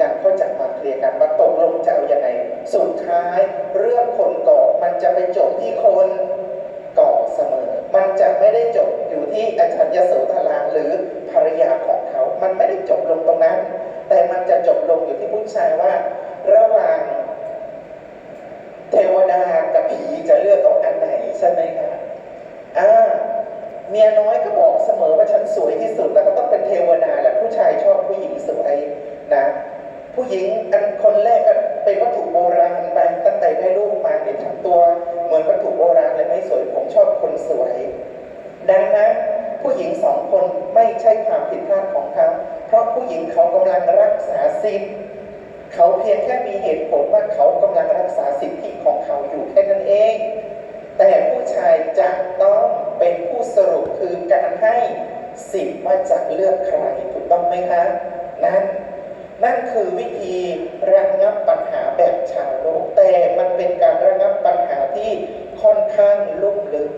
กันเขาจะมาเคลียร์กันมาตกลงจะเอาอยังไงสุดท้ายเรื่องคนก่อมันจะไปจบที่คนก่อเสมอ มันจะไม่ได้จบอยู่ที่อาจารย์ยโสธราหรือภรรยาของเขา มันไม่ได้จบลงตรงนั้น แต่มันจะจบลงอยู่ที่ผู้ชายว่า ระหว่างเทวดากับผีจะเลือกเอาอันไหนใช่ไหมคะอ่าเมียน้อยก็บอกเสมอว่าฉันสวยที่สุดแล้วก็ต้องเป็นเทวดาแหละผู้ชายชอบผู้หญิงสวยนะ ผู้ หญิงอันคนแรกก็เป็นวัตถุโบราณไปตั้งแต่ได้ลูกมาเนี่ยทำตัวเหมือนวัตถุโบราณเลยไม่สวยผมชอบคนสวย ดังนั้นผู้หญิงสองคนไม่ใช่ความผิดพลาดของเขา เพราะผู้หญิงเขากำลังรักษาสิทธิ์เขาเพียงแค่มีเหตุผลว่าเขากำลังรักษาสิทธิของเขาอยู่แค่นั้นเอง แต่ผู้ชายจะต้องเป็นผู้สรุปคือการให้สิทธิ์ว่าจะเลือกใครถูกต้องไหมคะ นั่น นั่นคือวิธีระงับปัญหาแบบชาวโลกแต่มันเป็นการระงับปัญหาที่ค่อนข้างลุ่มลึก